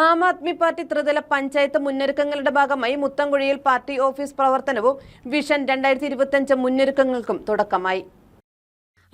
ആം Aadmi party ത്രിതല പഞ്ചായത്ത് മുന്നൊരുക്കങ്ങളുടെ ഭാഗമായി മുത്തംകുഴിയിൽ പാർട്ടി ഓഫീസ് പ്രവർത്തനവും വിഷൻ രണ്ടായിരത്തി മുന്നൊരുക്കങ്ങൾക്കും തുടക്കമായി.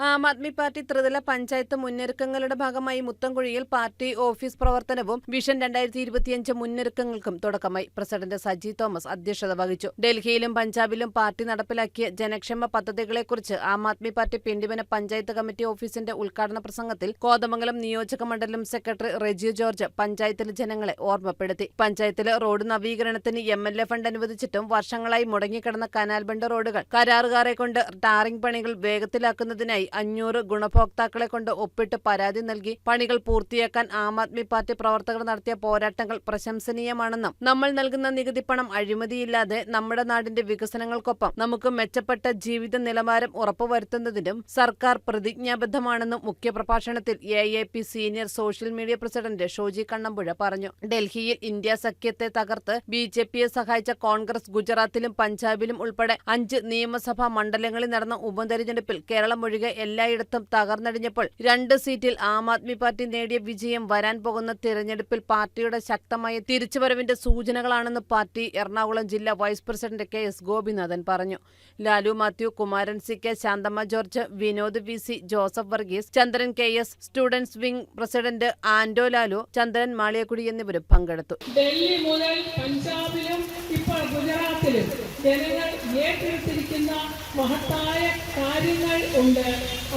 ആം ആദ്മി പാർട്ടി ത്രിതല പഞ്ചായത്ത് മുന്നൊരുക്കങ്ങളുടെ ഭാഗമായി മുത്തംകുഴിയിൽ പാർട്ടി ഓഫീസ് പ്രവർത്തനവും വിഷൻ രണ്ടായിരത്തി ഇരുപത്തിയഞ്ച് മുന്നൊരുക്കങ്ങൾക്കും തുടക്കമായി. പ്രസിഡന്റ് സജി തോമസ് അധ്യക്ഷത വഹിച്ചു. ഡൽഹിയിലും പഞ്ചാബിലും പാർട്ടി നടപ്പിലാക്കിയ ജനക്ഷേമ പദ്ധതികളെക്കുറിച്ച് ആം ആദ്മി പാർട്ടി പിന്തുവന പഞ്ചായത്ത് കമ്മിറ്റി ഓഫീസിന്റെ ഉദ്ഘാടന പ്രസംഗത്തിൽ കോതമംഗലം നിയോജക മണ്ഡലം സെക്രട്ടറി റെജിയോ ജോർജ് പഞ്ചായത്തിലെ ജനങ്ങളെ ഓർമ്മപ്പെടുത്തി. പഞ്ചായത്തിലെ റോഡ് നവീകരണത്തിന് എം എൽ എ ഫണ്ട് അനുവദിച്ചിട്ടും വർഷങ്ങളായി മുടങ്ങിക്കിടന്ന കനാൽ ബണ്ട് റോഡുകൾ കരാറുകാരെ കൊണ്ട് ടാറിംഗ് പണികൾ വേഗത്തിലാക്കുന്നതിനായി അഞ്ഞൂറ് ഗുണഭോക്താക്കളെ കൊണ്ട് ഒപ്പിട്ട് പരാതി നൽകി പണികൾ പൂർത്തിയാക്കാൻ ആം ആദ്മി പാർട്ടി പ്രവർത്തകർ നടത്തിയ പോരാട്ടങ്ങൾ പ്രശംസനീയമാണെന്നും നമ്മൾ നൽകുന്ന നികുതി പണം അഴിമതിയില്ലാതെ നമ്മുടെ നാടിന്റെ വികസനങ്ങൾക്കൊപ്പം നമുക്ക് മെച്ചപ്പെട്ട ജീവിത നിലവാരം ഉറപ്പുവരുത്തുന്നതിനും സർക്കാർ പ്രതിജ്ഞാബദ്ധമാണെന്നും മുഖ്യപ്രഭാഷണത്തിൽ A A P senior social media president Shoji Kannampuzha പറഞ്ഞു. ഡൽഹിയിൽ ഇന്ത്യ സഖ്യത്തെ തകർത്ത് ബി ജെ പിയെ സഹായിച്ച കോൺഗ്രസ് ഗുജറാത്തിലും പഞ്ചാബിലും ഉൾപ്പെടെ അഞ്ച് നിയമസഭാ മണ്ഡലങ്ങളിൽ നടന്ന ഉപതെരഞ്ഞെടുപ്പിൽ കേരളം ഒഴികെ എല്ലായിടത്തും തകർന്നടിഞ്ഞപ്പോൾ രണ്ട് സീറ്റിൽ ആം ആദ്മി പാർട്ടി നേടിയ വിജയം വരാൻ പോകുന്ന തിരഞ്ഞെടുപ്പിൽ പാർട്ടിയുടെ ശക്തമായ തിരിച്ചുവരവിന്റെ സൂചനകളാണെന്ന് പാർട്ടി എറണാകുളം ജില്ലാ vice president K S Gopinathan പറഞ്ഞു. Lalu Mathew Kumaran C K Santhamma George Vinod V C Joseph Varghese Chandran K S students wing president Anto Lalu Chandran Maliyakkudy എന്നിവരും പങ്കെടുത്തു. ഡൽഹി മുതൽ പഞ്ചാബിലും ഇപ്പോൾ ഗുജറാത്തിലും. ജനങ്ങൾ ഏറ്റെടുത്തിരിക്കുന്ന മഹത്തായ കാര്യങ്ങൾ ഉണ്ട്.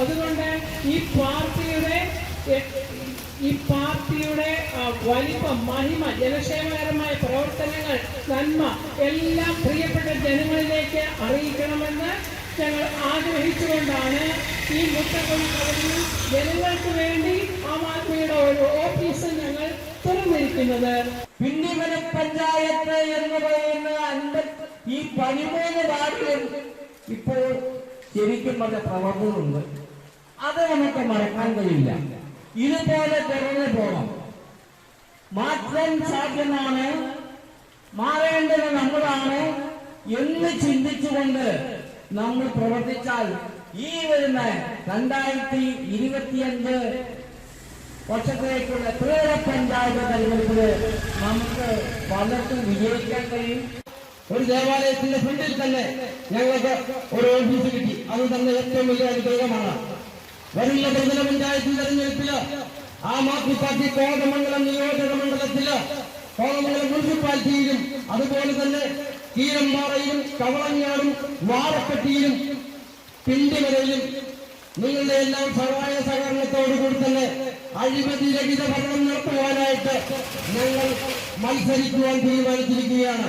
അതുകൊണ്ട് ഈ പാർട്ടിയുടെ ഈ പാർട്ടിയുടെ വലിപ്പം മഹിമ ജനക്ഷേമകരമായ പ്രവർത്തനങ്ങൾ നന്മ എല്ലാം പ്രിയപ്പെട്ട ജനങ്ങളിലേക്ക് അറിയിക്കണമെന്ന് ഞങ്ങൾ ആഗ്രഹിച്ചുകൊണ്ടാണ് ഈ പദ്ധതിയിൽ ജനങ്ങൾക്ക് വേണ്ടി ആം ആദ്മിയുടെ ഒരു ഓഫീസ് ഞങ്ങൾ തുറന്നിരിക്കുന്നത്. പിന്നിമന പഞ്ചായത്ത് എന്ന് പറയുന്ന അൻപത് ഈ പതിമൂന്ന് വാർഡിലും ഇപ്പോൾ ശരിക്കും പറഞ്ഞ പ്രവർത്തനമുണ്ട്. അത് നമുക്ക് മറക്കാൻ കഴിയില്ല. ഇതുപോലെ തുടർന്ന് പോകണം മാറ്റം സാധ്യമാണ്. മാറേണ്ടത് നമ്മളാണ് എന്ന് ചിന്തിച്ചുകൊണ്ട് നമ്മൾ പ്രവർത്തിച്ചാൽ ഈ വരുന്ന രണ്ടായിരത്തി ഇരുപത്തിയഞ്ച് വർഷത്തേക്കുള്ള ത്രിതല പഞ്ചായത്ത് തെരഞ്ഞെടുപ്പിൽ നമുക്ക് പലർക്കും വിജയിക്കാൻ കഴിയും. ഒരു ദേവാലയത്തിന്റെ ഫ്രണ്ടിൽ തന്നെ ഞങ്ങൾക്ക് ഒരു ഓഫീസ് കിട്ടി. അത് തന്നെ ഏറ്റവും വലിയ അനുഗ്രഹമാണ്. വരുന്ന ത്രിതല പഞ്ചായത്ത് തെരഞ്ഞെടുപ്പിൽ ആം പാർട്ടി കോതമംഗലം നിയോജക മണ്ഡലത്തിൽ കോതമംഗലം മുനിസിപ്പാലിറ്റിയിലും അതുപോലെ തന്നെ കീരമ്പാറയിലും കവളങ്ങാടും വാഴപ്പെട്ടിയിലും പിണ്ടിവരയിലും നിങ്ങളുടെ എല്ലാം സഹായ സഹകരണത്തോടു കൂടി തന്നെ അഴിമതി രഹിത ഭരണം നടത്തുവാനായിട്ട് ഞങ്ങൾ മത്സരിക്കുവാൻ തീരുമാനിച്ചിരിക്കുകയാണ്.